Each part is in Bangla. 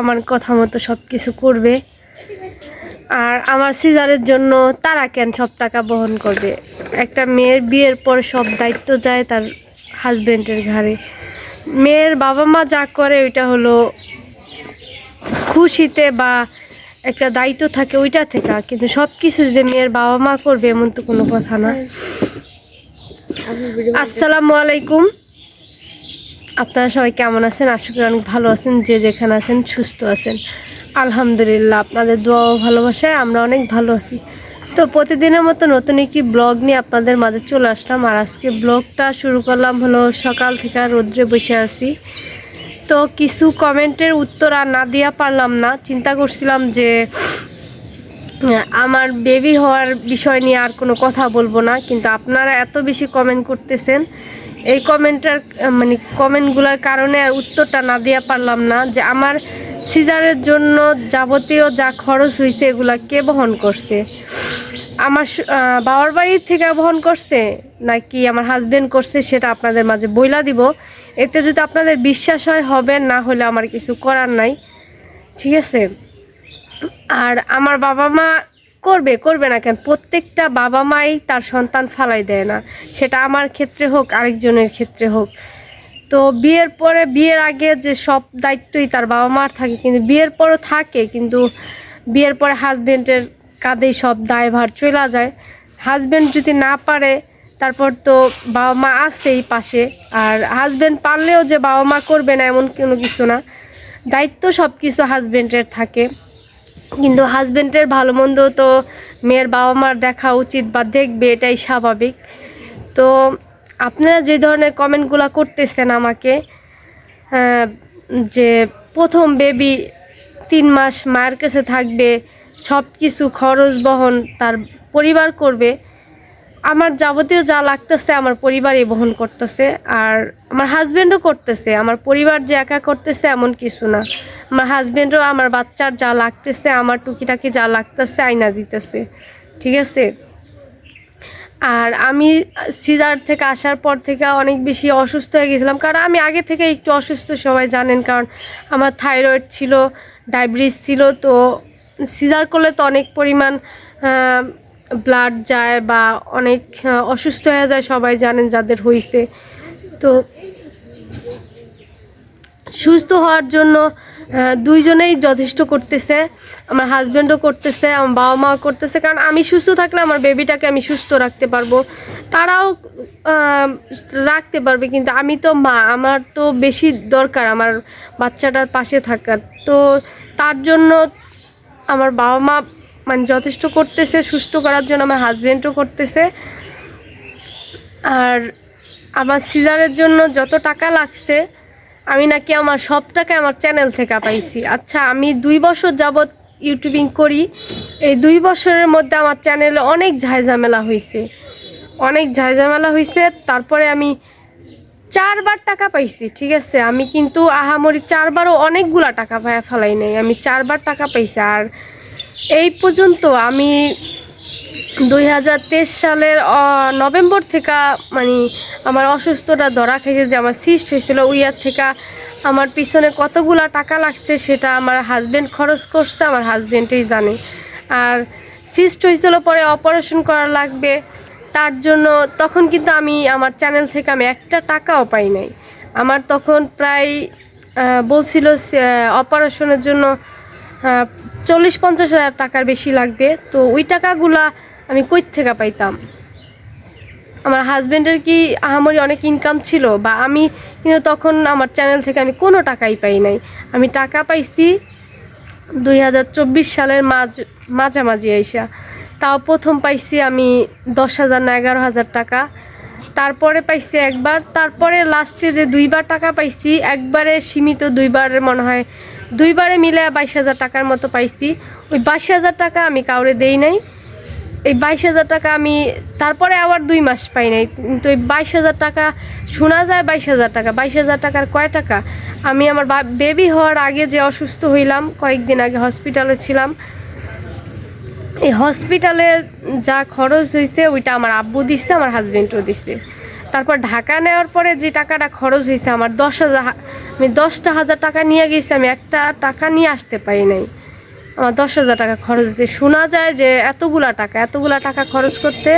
আমার কথা মতো সব কিছু করবে। আর আমার সিজারের জন্য তারা কেন সব টাকা বহন করবে? একটা মেয়ের বিয়ের পর সব দায়িত্ব যায় তার হাজবেন্ডের ঘাড়ে। মেয়ের বাবা মা যা করে ওইটা হলো খুশিতে বা একটা দায়িত্ব থাকে ওইটা থেকে। কিন্তু সব কিছু যে মেয়ের বাবা মা করবে এমন তো কোনো কথা না। আসসালামু আলাইকুম। আপনারা সবাই কেমন আছেন? আশা করি অনেক ভালো আছেন। যে যেখানে আছেন, সুস্থ আছেন। আলহামদুলিল্লাহ, আপনাদের দোয়া ভালোবাসায়, আমরা অনেক ভালো আছি। তো প্রতিদিনের মতো নতুন একটি ব্লগ নিয়ে আপনাদের মাঝে চলে আসলাম। আর আজকে ব্লগটা শুরু করলাম হলো সকাল থেকে রোদ্রে বসে আছি। তো কিছু কমেন্টের উত্তর আর না দিয়া পারলাম না। চিন্তা করছিলাম যে, আমার বেবি হওয়ার বিষয় নিয়ে আর কোনো কথা বলব না। কিন্তু আপনারা এত বেশি কমেন্ট করতেছেন এই কমেন্টার মানে কমেন্টগুলোর কারণে উত্তরটা না দিয়া পারলাম না যে আমার সিজারের জন্য যাবতীয় যা খরচ হয়েছে এগুলা কে বহন করছে? আমার বাবার বাড়ির থেকে বহন করছে নাকি আমার হাজবেন্ড করছে সেটা আপনাদের মাঝে বইলা দিব। এতে যদি আপনাদের বিশ্বাস হয়, হবে, না হলে আমার কিছু করার নাই। ঠিক আছে? আর আমার বাবা মা করবে করবে না কেন? প্রত্যেকটা বাবা মাই তার সন্তান ফালাই দেয় না। সেটা আমার ক্ষেত্রে হোক, আরেকজনের ক্ষেত্রে হোক। তো বিয়ের পরে, বিয়ের আগে যে সব দায়িত্বই তার বাবা মার থাকে, কিন্তু বিয়ের পরও থাকে, কিন্তু বিয়ের পরে হাজবেন্ডের কাঁধেই সব দায়ভার চলে যায়। হাজব্যান্ড যদি না পারে, তারপর তো বাবা মা আছেই পাশে। আর হাজবেন্ড পারলেও যে বাবা মা করবে না, এমন কোনো কিছু না। দায়িত্ব সব কিছু হাজব্যান্ডের থাকে। কিন্তু হাজবেন্ডের ভালো মন্দ তো মেয়ের বাবা মার দেখা উচিত বা দেখবে, এটাই স্বাভাবিক। তো আপনারা যে ধরনের কমেন্টগুলো করতেছেন আমাকে যে প্রথম বেবি তিন মাস মায়ের কাছে থাকবে সব কিছু খরচ বহন তার পরিবার করবে, আমার যাবতীয় যা লাগতেছে আমার পরিবারই বহন করতেছে। আর আমার হাজব্যান্ডও করতেছে, আমার পরিবার যে একা করতেছে এমন কিছু না। আমার হাজব্যান্ডও আমার বাচ্চার যা লাগতেছে, আমার টুকিটাকি যা লাগতেছে আইনা দিতেছে, ঠিক আছে? আর আমি সিজার থেকে আসার পর থেকে অনেক বেশি অসুস্থ হয়ে গেছিলাম, কারণ আমি আগে থেকে একটু অসুস্থ, সবাই জানেন, কারণ আমার থাইরয়েড ছিল, ডায়াবেটিস ছিল, তো সিজার করলে তো অনেক পরিমাণ ব্লাড যায় বা অনেক অসুস্থ হয়ে যায়, সবাই জানেন যাদের হয়েছে তো সুস্থ হওয়ার জন্য দুইজনেই যথেষ্ট করতেছে। আমার হাজব্যান্ডও করতেছে, আমার বাবা মাও করতেছে। কারণ আমি সুস্থ থাকলে আমার বেবিটাকে আমি সুস্থ রাখতে পারব। তারাও রাখতে পারবে, কিন্তু আমি তো মা, আমার তো বেশি দরকার আমার বাচ্চাটার পাশে থাকার। তো তার জন্য আমার বাবা মা মানে যথেষ্ট করতেছে, সুস্থ করার জন্য আমার হাজব্যান্ডও করতেছে। আর আমার সিজারের জন্য যত টাকা লাগছে আমি নাকি আমার সব টাকা আমার চ্যানেল থেকে পাইছি। আচ্ছা আমি দুই বছর যাবৎ ইউটিউবিং করি। এই দুই বছরের মধ্যে আমার চ্যানেলে অনেক ঝাইঝামেলা হয়েছে অনেক ঝাইঝামেলা হয়েছে তারপরে আমি চারবার টাকা পাইছি, ঠিক আছে? আমি কিন্তু আহামরি চারবারও অনেকগুলা টাকা ফেলাই নাই। আমি চারবার টাকা পাইছি, আর এই পর্যন্ত আমি দুই হাজার তেইশ সালের নভেম্বর থেকে মানে আমার অসুস্থতা ধরা খেয়েছে যে আমার সিস্ট হয়েছিল উইয়ার থেকে আমার পিছনে কতগুলা টাকা লাগছে সেটা আমার হাজবেন্ড খরচ করছে, আমার হাজবেন্ডই জানে। আর সিস্ট হয়েছিল পরে অপারেশন করা লাগবে, তার জন্য তখন কিন্তু আমি, আমার চ্যানেল থেকে আমি একটা টাকাও পাই নাই। আমার তখন প্রায় বলছিল অপারেশনের জন্য চল্লিশ পঞ্চাশ হাজার টাকার বেশি লাগবে। তো ওই টাকাগুলা আমি কই থেকে পাইতাম? আমার হাজব্যান্ডের কি আহামরি অনেক ইনকাম ছিল বা আমি কিন্তু তখন আমার চ্যানেল থেকে আমি কোনো টাকাই পাই নাই। আমি টাকা পাইছি দুই হাজার চব্বিশ সালের মাঝ, মাঝামাঝি আইসা। তাও প্রথম পাইছি আমি দশ হাজার না এগারো হাজার টাকা। তারপরে পাইছি একবার, তারপরে লাস্টে যে দুইবার টাকা পাইছি, একবারে সীমিত দুইবারের মনে হয় দুইবারে মিলে বাইশ হাজার টাকার মতো পাইছি। ওই বাইশ হাজার টাকা আমি কাউরে দেই নাই। এই বাইশ হাজার টাকা আমি তারপরে আবার দুই মাস পাই নাই। কিন্তু এই বাইশ হাজার টাকা শোনা যায় বাইশ হাজার টাকা। বাইশ হাজার টাকার কয় টাকা? আমি আমার বেবি হওয়ার আগে যে অসুস্থ হইলাম, কয়েকদিন আগে হসপিটালে ছিলাম। এই হসপিটালে যা খরচ হয়েছে ওইটা আমার আব্বু দিচ্ছে আমার হাজবেন্ডও দিচ্ছে তারপর ঢাকা নেওয়ার পরে যে টাকাটা খরচ হয়েছে আমার দশ হাজার, আমি দশটা হাজার টাকা নিয়ে গেছি, আমি একটা টাকা নিয়ে আসতে পারি নাই। আমার দশ হাজার টাকা খরচ হয়েছে। শোনা যায় যে এতগুলা টাকা এতগুলা টাকা খরচ করতে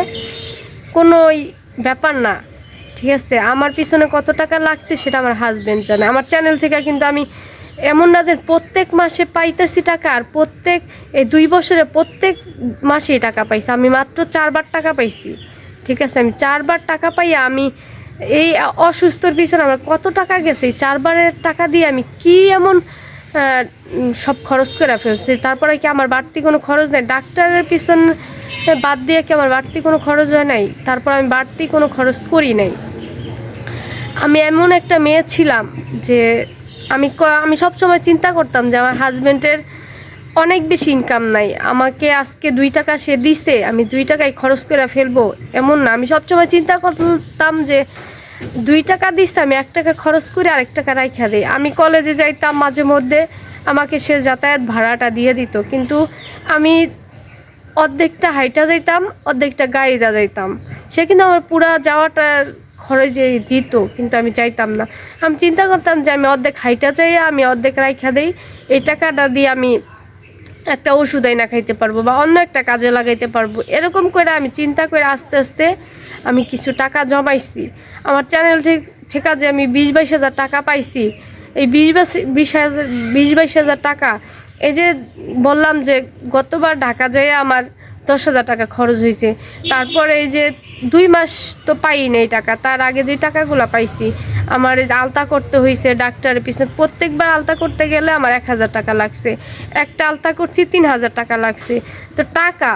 কোনো ব্যাপার না। ঠিক আছে? আমার পিছনে কত টাকা লাগছে সেটা আমার হাজব্যান্ড জানে। আমার চ্যানেল থেকে কিন্তু আমি এমন না যে প্রত্যেক মাসে পাইতেছি টাকা আর প্রত্যেক, এই দুই বছরে প্রত্যেক মাসেই টাকা পাইছি। আমি মাত্র চারবার টাকা পাইছি। ঠিক আছে, আমি চারবার টাকা পাই আমি এই অসুস্থর পিছনে আমার কত টাকা গেছে চারবারের টাকা দিয়ে আমি কি এমন সব খরচ করে ফেলছি? তারপরে কি আমার বাড়তি কোনো খরচ নেই? ডাক্তারের পিছনে বাদ দিয়ে কি আমার বাড়তি কোনো খরচ হয় নাই? তারপর আমি বাড়তি কোনো খরচ করি নাই। আমি এমন একটা মেয়ে ছিলাম যে আমি আমি সবসময় চিন্তা করতাম যে আমার হাজবেন্ডের অনেক বেশি ইনকাম নাই। আমাকে আজকে দুই টাকা সে দিছে, আমি দুই টাকায় খরচ করে ফেলব। এমন না, আমি সবসময় চিন্তা করতাম যে দুই টাকা দিচ্ছে আমি এক টাকা খরচ করে আরেক টাকা রাইখা দিই। আমি কলেজে যাইতাম মাঝে মধ্যে, আমাকে সে যাতায়াত ভাড়াটা দিয়ে দিত। কিন্তু আমি অর্ধেকটা হাইটা যাইতাম, অর্ধেকটা গাড়িতে যাইতাম। সে কিন্তু আমার পুরা যাওয়াটার খরচে দিত, কিন্তু আমি চাইতাম না। আমি চিন্তা করতাম যে আমি অর্ধেক হাইটা চাই আমি অর্ধেক রাইখা দিই। এই টাকাটা দিয়ে আমি একটা ওষুধ না খাইতে পারব বা অন্য একটা কাজে লাগাইতে পারব। এরকম করে আমি চিন্তা করে আস্তে আস্তে আমি কিছু টাকা জমাইছি। আমার চ্যানেল থেকে যে আমি বিশ বাইশ হাজার টাকা পাইছি, এই বিশ বাইশ, বিশ হাজার বিশ বাইশ হাজার টাকা, এই যে বললাম যে গতবার ঢাকা যেয়ে আমার দশ হাজার টাকা খরচ হয়েছে। তারপরে এই যে দুই মাস তো পাই নাই টাকা, তার আগে যে টাকাগুলো পাইছি, আমার আলতা করতে হয়েছে ডাক্তারের পিছনে, প্রত্যেকবার আলতা করতে গেলে আমার এক হাজার টাকা লাগছে। একটা আলতা করছি, তিন হাজার টাকা লাগছে। তো টাকা,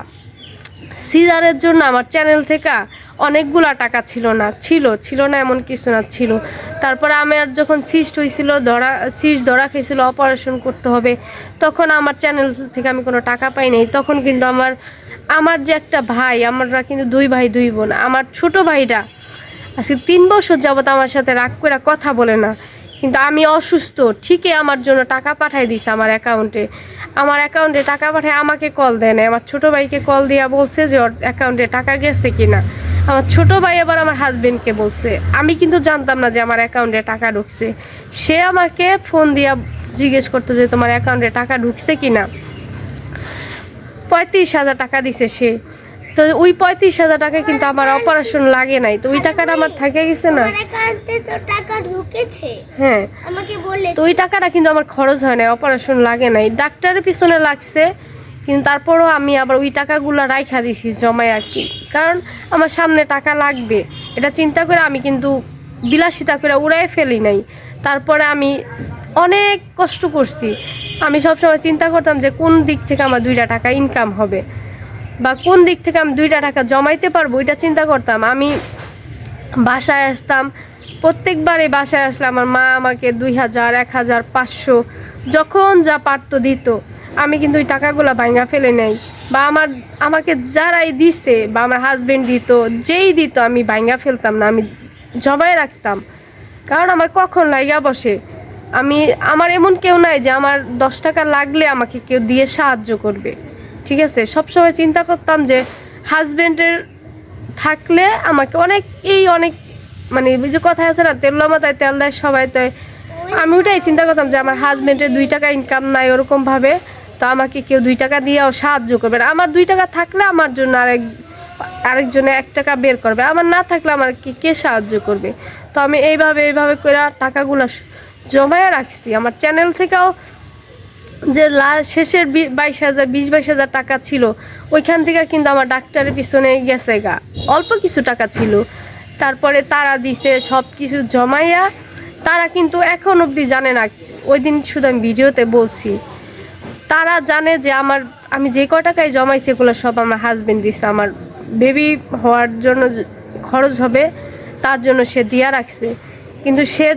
সিজারের জন্য আমার চ্যানেল থেকে অনেকগুলা টাকা ছিল না, ছিল ছিল না এমন কিছু না, ছিল। তারপরে আমার যখন সিস্ট হয়েছিল ধরা, সিস্ট ধরা খেয়েছিল, অপারেশন করতে হবে, তখন আমার চ্যানেল থেকে আমি কোনো টাকা পাই নাই। তখন কিন্তু আমার আমার যে একটা ভাই, আমরা কিন্তু দুই ভাই, দুই বোন। আমার ছোট ভাইটা আজকে তিন বছর যাবত আমার সাথে রাগ করে কথা বলে না। কিন্তু আমি অসুস্থ, ঠিকই আমার জন্য টাকা পাঠাই দিছে আমার অ্যাকাউন্টে আমার অ্যাকাউন্টে টাকা পাঠায় আমাকে কল দেয় না আমার ছোট ভাইকে কল দিয়া বলছে যে, ওর অ্যাকাউন্টে টাকা গেছে কিনা? আমার ছোট ভাই আবার আমার হাজবেন্ডকে বলছে। আমি কিন্তু জানতাম না যে আমার অ্যাকাউন্টে টাকা ঢুকছে। সে আমাকে ফোন দিয়া জিজ্ঞেস করতো যে, তোমার অ্যাকাউন্টে টাকা ঢুকছে কিনা? পঁয়ত্রিশ হাজার টাকা দিছে সে। তো ওই পঁয়ত্রিশ হাজার টাকা কিন্তু আমার অপারেশন লাগে নাই। তো ওই টাকাটা আমার থাকে গেছে না। হ্যাঁ। তো ওই টাকাটা কিন্তু আমার খরচ হয় নাই অপারেশন লাগে নাই। ডাক্তারের পিছনে লাগছে কিন্তু তারপরও আমি আবার ওই টাকাগুলো রাইখা দিছি জমায় আর কি। কারণ আমার সামনে টাকা লাগবে। এটা চিন্তা করে আমি কিন্তু বিলাসিতা করে উড়াই ফেলি নাই। তারপরে আমি অনেক কষ্ট করছি। আমি সবসময় চিন্তা করতাম যে কোন দিক থেকে আমার দুইটা টাকা ইনকাম হবে বা কোন দিক থেকে আমি দুইটা টাকা জমাইতে পারব, এটা চিন্তা করতাম। আমি বাসায় আসতাম প্রত্যেকবারে বাসায় আসলে আমার মা আমাকে দুই হাজার, এক হাজার, পাঁচশো, যখন যা পারতো দিত। আমি কিন্তু ওই টাকাগুলো ভাঙা ফেলে নেই বা আমার, আমাকে যারাই দিছে বা আমার হাজবেন্ড দিত, যেই দিত আমি ভাঙা ফেলতাম না, আমি জমায় রাখতাম। কারণ আমার কখন লাইগা বসে? আমি, আমার এমন কেউ নাই যে আমার দশ টাকা লাগলে আমাকে কেউ দিয়ে সাহায্য করবে। ঠিক আছে? সবসময় চিন্তা করতাম যে হাজবেন্ডের থাকলে আমাকে অনেক, এই অনেক মানে যে কথা আছে না, তেল মাথায় তেল দেয় সবাই তো আমি ওটাই চিন্তা করতাম যে আমার হাজবেন্ডের দুই টাকা ইনকাম নাই ওরকমভাবে, তো আমাকে কেউ দুই টাকা দিয়েও সাহায্য করবে আমার দুই টাকা থাকলে আমার জন্য আরেক, আরেকজনে এক টাকা বের করবে। আমার না থাকলে আমার কে সাহায্য করবে? তো আমি এইভাবে এইভাবে করে টাকাগুলো জমায় রাখছি। আমার চ্যানেল থেকেও যে শেষের বাইশ হাজার, বিশ, বাইশ হাজার টাকা ছিল, ওইখান থেকে কিন্তু আমার ডাক্তারের পিছনে গেছে গা। অল্প কিছু টাকা ছিল। তারপরে তারা দিছে সব কিছু জমাইয়া তারা কিন্তু এখন অবধি জানে না, ওই দিন শুধু আমি ভিডিওতে বলছি। তারা জানে যে আমার, আমি যে ক টাকায় জমাইছি এগুলো সব আমার হাজব্যান্ড দিছে। আমার বেবি হওয়ার জন্য খরচ হবে, তার জন্য সে দিয়া রাখছে। কিন্তু সে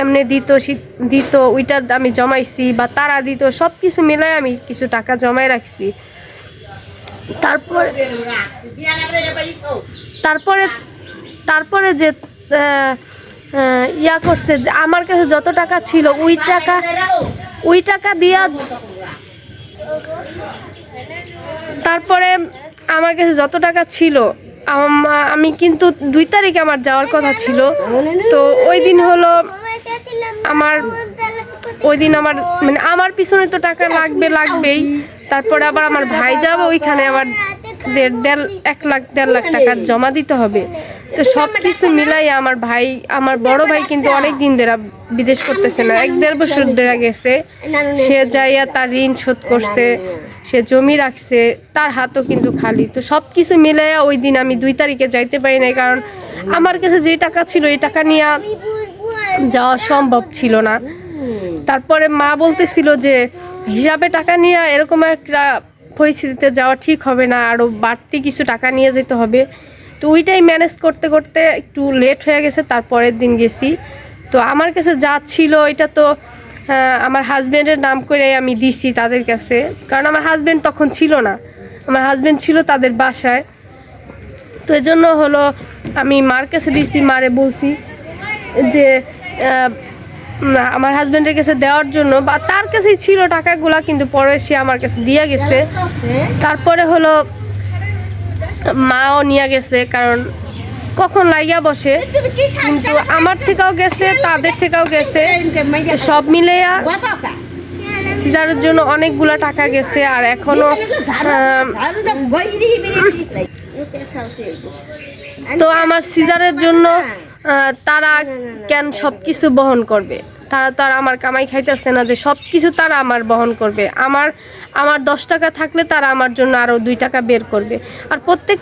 এমনি দিত দিত, ওইটা আমি জমাইছি বা তারা দিত সব কিছু মিলাই আমি কিছু টাকা জমাই রাখছি। তারপর, তারপরে তারপরে যে ইয়া করছে আমার কাছে যত টাকা ছিল, ওই টাকা ওই টাকা দিয়া, তারপরে আমার কাছে যত টাকা ছিল আম- কিন্তু দুই তারিখে আমার যাওয়ার কথা ছিল। তো ওই দিন হলো আমার, ওই দিন আমার মানে আমার পিছনে তো টাকা লাগবে, লাগবেই। তারপরে আবার আমার ভাই যাবে, ওইখানে আবার দেড় দেড় এক লাখ দেড় লাখ টাকা জমা দিতে হবে। তো সব কিছু মিলাই আমার ভাই আমার বড় ভাই কিন্তু অনেক দিন ধরে বিদেশ করতেছে না। এক দেড় বছর ধরে গেছে। সে যাইয়া তার ঋণ শোধ করছে। সে জমি রাখছে তার হাতও কিন্তু খালি। তো সব কিছু মিলাইয়া ওই দিন আমি দুই তারিখে যাইতে পারি নাই কারণ আমার কাছে যে টাকা ছিল এই টাকা নিয়ে যাওয়া সম্ভব ছিল না। তারপরে মা বলতেছিল যে হিসাবে টাকা নিয়ে এরকম একটা পরিস্থিতিতে যাওয়া ঠিক হবে না আরও বাড়তি কিছু টাকা নিয়ে যেতে হবে। তো ওইটাই ম্যানেজ করতে করতে একটু লেট হয়ে গেছে, তারপরের দিন গেছি। তো আমার কাছে যা ছিল এটা তো আমার হাজব্যান্ডের নাম করে আমি দিছি তাদের কাছে। কারণ আমার হাজব্যান্ড তখন ছিল না। আমার হাজব্যান্ড ছিল তাদের বাসায়। তো এই জন্য হলো আমি মার কাছে দিছি, মারে বলছি যে আমার হাজব্যান্ডের কাছে দেওয়ার জন্য, বা তার কাছেই ছিল টাকাগুলা, কিন্তু পরে সে আমার কাছে দিয়ে গেছে। তারপরে হলো মাও নিয়ে গেছে, কারণ কখন লাগিয়া বসে, কিন্তু আমার থেকেও গেছে, তাদের থেকেও গেছে সব মিলেয়া সিজারের জন্য অনেকগুলা টাকা গেছে, আর এখনও তো আমার সিজারের জন্য তারা কেন সব কিছু বহন করবে? তারা তো আর আমার কামাই খাইতেছে না যে সব কিছু তারা আমার বহন করবে। আমার আমার দশ টাকা থাকলে তারা আমার জন্য আরও দুই টাকা বের করবে। আর প্রত্যেক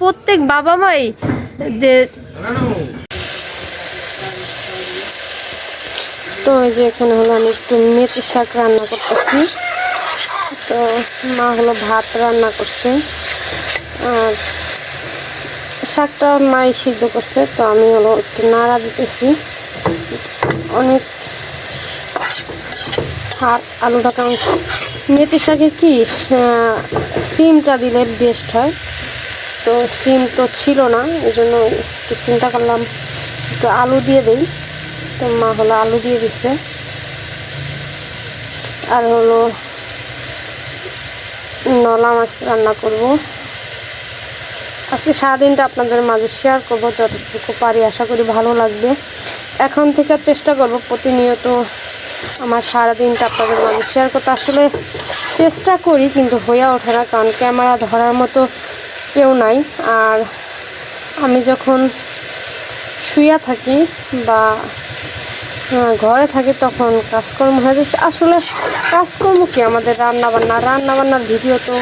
প্রত্যেক বাবা মাই যে তো এই যে এখানে হলো আমি একটু মেথি শাক রান্না করতেছি। তো মা হলো ভাত রান্না করছে। আর শাকটা মাই সিদ্ধ করছে, তো আমি হলো একটু নাড়া দিতেছি। অনেক হাত আলুটা কারণ মেথি শাকে কি সিমটা দিলে বেস্ট হয়? তো সিম তো ছিল না, এই জন্য একটু চিন্তা করলাম, একটু আলু দিয়ে দিই। তো মা হলো আলু দিয়ে দিচ্ছে আর হলো নলা মাছ রান্না করব। আজকে সারাদিনটা আপনাদের মাঝে শেয়ার করব, যতটুকু পারি। আশা করি ভালো লাগবে। এখন থেকে চেষ্টা করব প্রতিনিয়ত আমার সারাদিনটা আপনাদের মাঝে শেয়ার করতে আসলে চেষ্টা করি, কিন্তু হয়ে ওঠে না, কারণ ক্যামেরা ধরার মতো কেউ নাই। আর আমি যখন শুয়ে থাকি বা ঘরে থাকি তখন কাজকর্ম হয়ে যায়। আসলে কাজকর্ম কি আমাদের রান্না বান্না রান্না বান্নার ভিডিও তো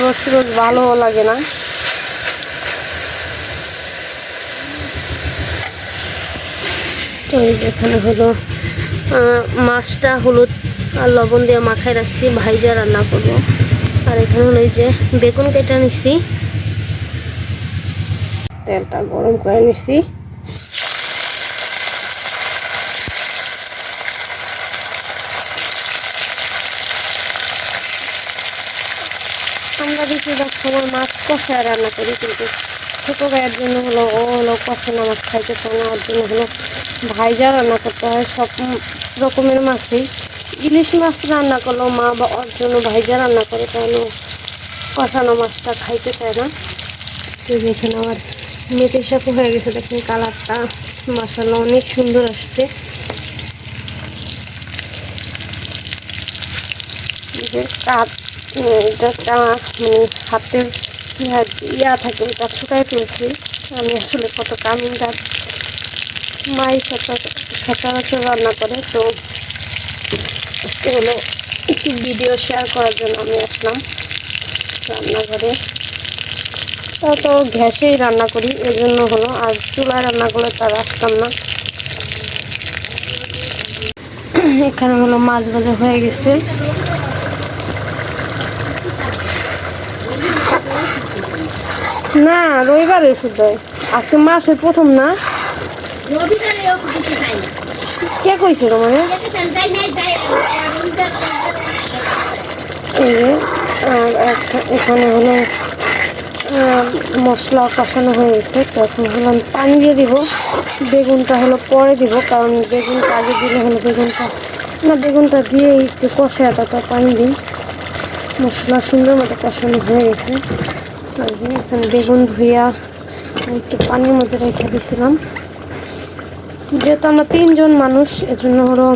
রোজ রোজ ভালোও লাগে না। তো এখানে হলো মাছটা হলুদ আর লবণ দিয়ে মাখায় রাখছি, ভাইজা রান্না করব। আর এখানে হলো যে বেগুন কেটে নিছি। তেলটা গরম করে নিছি। আমরা বেশিরভাগ সময় মাছ কষায় রান্না করি, কিন্তু ছোটো ভাইয়ের জন্য হলো ও হলো কষানো মাছ খাইতে চায় না, ওর জন্য হলো ভাইজা রান্না করতে হয়। সব রকমের মাছই ইলিশ মাছ রান্না করলেও মা বা ওর জন্য ভাইজা রান্না করে ও কষানো মাছটা খাইতে চায় না। তো এখানে আমার মেথি শাক হয়ে গেছে, দেখুন কালারটা। মশালা অনেক সুন্দর আসছে। যে মানে হাতের ইয়া থাকে, ওটা শুকাই ফেলছি। আমি আসলে কত কামিন গাছ মাই সচরাচর রান্না করে, তো আজকে হলো একটু ভিডিও শেয়ার করার জন্য আমি আসলাম রান্নাঘরে। তা তো গ্যাসেই রান্না করি, এই জন্য হলো আর চুলায় রান্না করলে তার আসতাম না। এখানে হলো মাছ ভাজা হয়ে গেছে। না রবিবারে শুদ্ধ। আজকে মাসের প্রথম না? কে কইছে মানে? এই যে, আর এখানে হলো মশলা কষানো হয়ে গেছে, তো এখন হলো আমি পানি দিয়ে দিব। বেগুনটা হলো পরে দিব, কারণ বেগুনটা আগে দিলে হলো বেগুনটা না, বেগুনটা দিয়ে একটু কষায় তারপর পানি দিই। মশলা সুন্দর মতো কষানো হয়ে গেছে। এখানে বেগুন ধুইয়া একটু পানির মধ্যে রেখে দিয়েছিলাম যেহেতু আমরা তিনজন মানুষ, এজন্য হলো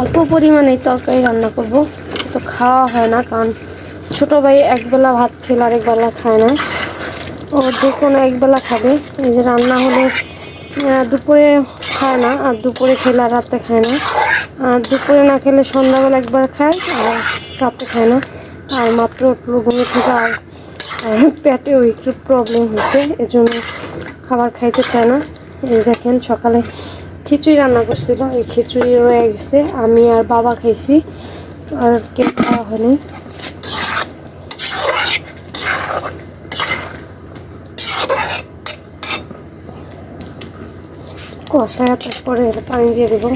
অল্প পরিমাণেই তরকারি রান্না করব। তো খাওয়া হয় না, কারণ ছোটো ভাই একবেলা ভাত খেলে আরেক বেলা খায় না। ও যে কোনো একবেলা খাবে। এই যে রান্না হলে দুপুরে খায় না, আর দুপুরে খেলে আর রাতে খায় না। আর দুপুরে না খেলে সন্ধ্যাবেলা একবার খায়, আর রাতে খায় না। আর মাত্র ঘুমে থেকে আর পেটেও একটু প্রবলেম হচ্ছে, এজন্য খাবার খাইতে চায় না। এই দেখেন সকালে খিচুড়ি রান্না করছিল, এই খিচুড়ি রয়ে গেছে। আমি আর বাবা খাইছি, আর কেউ খাওয়া হয়নি। কষায় তারপরে পানি দিয়ে দেবো।